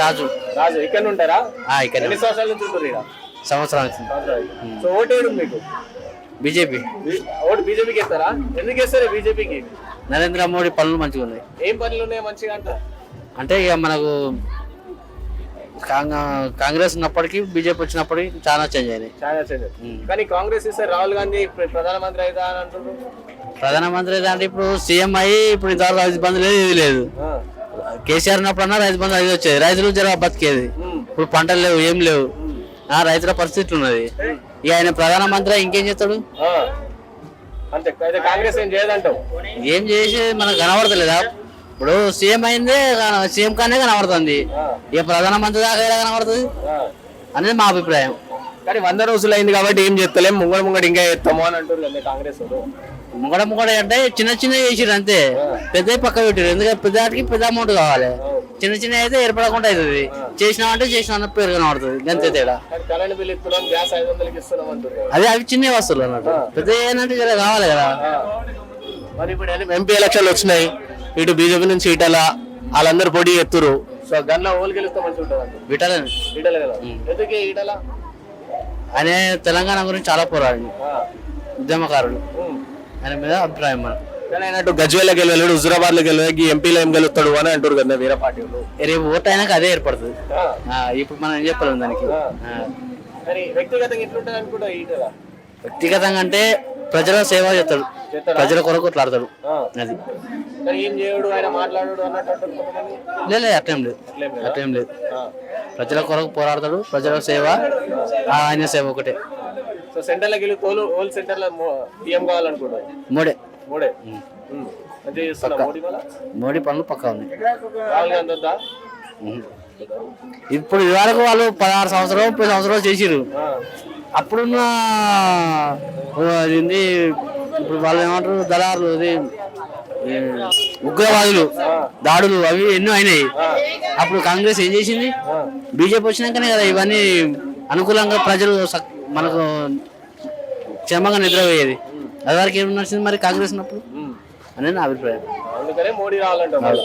రాజు. రాజు ఇక్కడ ఉంటారా? ఇక్కడ ఎన్ని సంవత్సరాల నుంచి ఉంటుంది ఇక్కడ సంవత్సరం వచ్చింది సో ఓటు వేయడం మీకు? బీజేపీ. ఓటు బీజేపీకి వేస్తారా? ఎందుకు వేస్తారు బీజేపీకి? నరేంద్ర మోడీ పనులు మంచిగా ఉన్నాయి. ఏం పనులు ఉన్నాయి మంచిగా అంట? అంటే ఇక మనకు కాంగ్- కాంగ్రెస్ ఉన్నప్పటికీ బీజేపీ వచ్చినప్పటికీ చాలా చేంజ్ అయినాయి. చాలా చేంజ్. కానీ కాంగ్రెస్ ఇస్తే రాహుల్ గాంధీ ప్ర- ప్రధానమంత్రి అవుతా అని అంటున్నారు? ప్రధానమంత్రి అంటే ఇప్పుడు సీఎం అయ్యి ఇప్పుడు ఇంతవరకు బంధు లేదు ఇది లేదు. కేసీఆర్ ఉన్నప్పుడన్నా రైతు బంధు అది వచ్చేది. రైతులు జర బతికేది. ఇప్పుడు పంటలు లేవు ఏం లేవు. ఆ రైతుల పరిస్థితి ఉన్నది. ఇక ఆయన ప్రధానమంత్రి ఇంకేం చేస్తాడు? కాంగ్రెస్ ఏం చేయదంటావు? ఏం చేసి మనకు కనబడతలేదా? ఇప్పుడు సీఎం అయిందే సీఎం కానే కనబడుతుంది. ఇక ప్రధానమంత్రి దాకా కనబడుతుంది. అనేది మా అభిప్రాయం. కానీ వంద రోజులు అయింది కాబట్టి ఏం చెప్తలేం ముంగడ ముంగడ ఇంకా చేస్తాము అని కదా కాంగ్రెస్ ముంగడ ముంగడ అంటే చిన్న చిన్న చేసిరు అంతే. పెద్ద పక్క పెట్టారు ఎందుకంటే పెద్ద వాటికి పెద్ద అమౌంట్ కావాలి. చిన్న చిన్న అయితే ఏర్పడకుండా అవుతుంది చేసినామంటే చేసిన పేరు కనబడుతుంది. అంతే తేడా. అదే అవి చిన్న వస్తువులు అన్నట్టు. పెద్ద ఏంటంటే జర కావాలి కదా. మరి ఇప్పుడు ఎంపీ ఎలక్షన్లు వచ్చినాయి. ఇటు బీజేపీ నుంచి ఇటల వాళ్ళందరూ పోటీ ఎత్తురు సో గన్లో ఓలు గెలుస్తే మంచిగా ఉంటుంది విటాలని ఈటల కదా ఎందుకే ఈటల ఆయన తెలంగాణ గురించి చాలా పోరాడు ఆ. ఉద్యమకారుడు ఉమ్. ఆయన మీద అభిప్రాయం మనం. అయినట్టు గజ్వేల్ గెలవలేడు హుజురాబాద్లో గెలవలేడు ఎంపీలో ఏం గెలుస్తాడు అని అంటారు కదా వేరే పార్టీ రేపు ఓట్ అయినాక అదే ఏర్పడుతుంది. ఇప్పుడు మనం ఏం చెప్పలేము దానికి. వ్యక్తిగతంగా అంటే ప్రజల సేవ చేస్తాడు? ప్రజల కొరకు కొట్లాడతాడు. అది. కానీ ఏం చేయడు? ఆయన అన్నట్టు లేదు లేదు అట్లేం లేదు. అట్లేం లేదా? ప్రజల కొరకు పోరాడతాడు ప్రజల సేవ ఆయన సేవ ఒకటే. సో సెంటర్లో గెలి తోలు ఓల్ సెంటర్లో పిఎం కావాలనుకుంటారు మోడే. మూడే. మోడీ పనులు పక్కా ఉన్నాయి రాహుల్ గాంధీ వద్దా? ఉహు. ఇప్పుడు ఇదివరకు వాళ్ళు పదహారు సంవత్సరాలు ముప్పై సంవత్సరాలు చేసిరు. అప్పుడున్న ఏంది ఇప్పుడు వాళ్ళు ఏమంటారు దళారులు ఉగ్రవాదులు దాడులు అవి ఎన్నో అయినాయి. అప్పుడు కాంగ్రెస్ ఏం చేసింది? బీజేపీ వచ్చినాకనే కదా ఇవన్నీ అనుకూలంగా ప్రజలు మనకు క్షేమంగా నిద్రపోయేది. అది వరకు ఏం నడిచింది మరి కాంగ్రెస్ ఉన్నప్పుడు. అనేది నా అభిప్రాయం. అందుకనే మోడీ రావాలంటారు మళ్ళా.